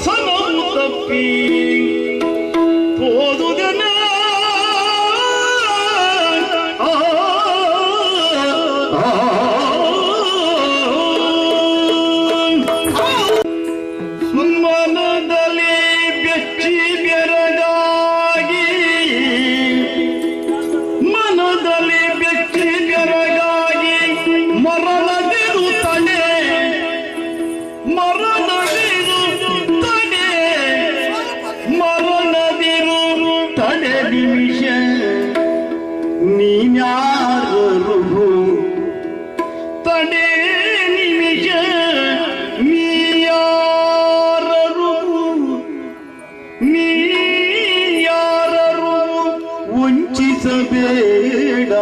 وصنم تبكي ಕೊನೆ ನಿಮಿಷ ನೀನ್ಯಾರು ಕೊನೆ ನಿಮಿಷ ನೀಯಾರರು ನೀಯಾರರು ವಂಚಿಸಬೇಡ.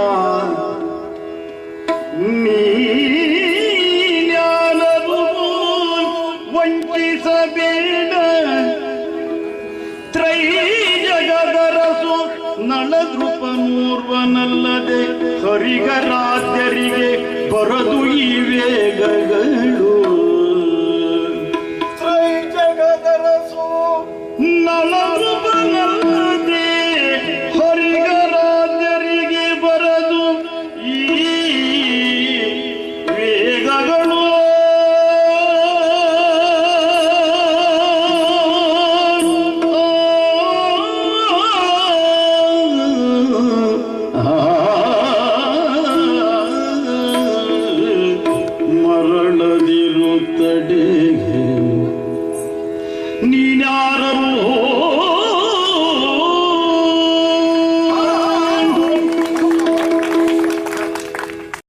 ನೀಯಾರರು ವಂಚಿಸಬೇಡ. ತ್ರೈ ನಳದೃಪನೂರ್ವನಲ್ಲದೆ ಹರಿಗರಾಧ್ಯರಿಗೆ ಬರದು ಈ ವೇಗಗಳು. ಮರಳದಿರುತ್ತಡೆ ನೀನ್ಯಾರರು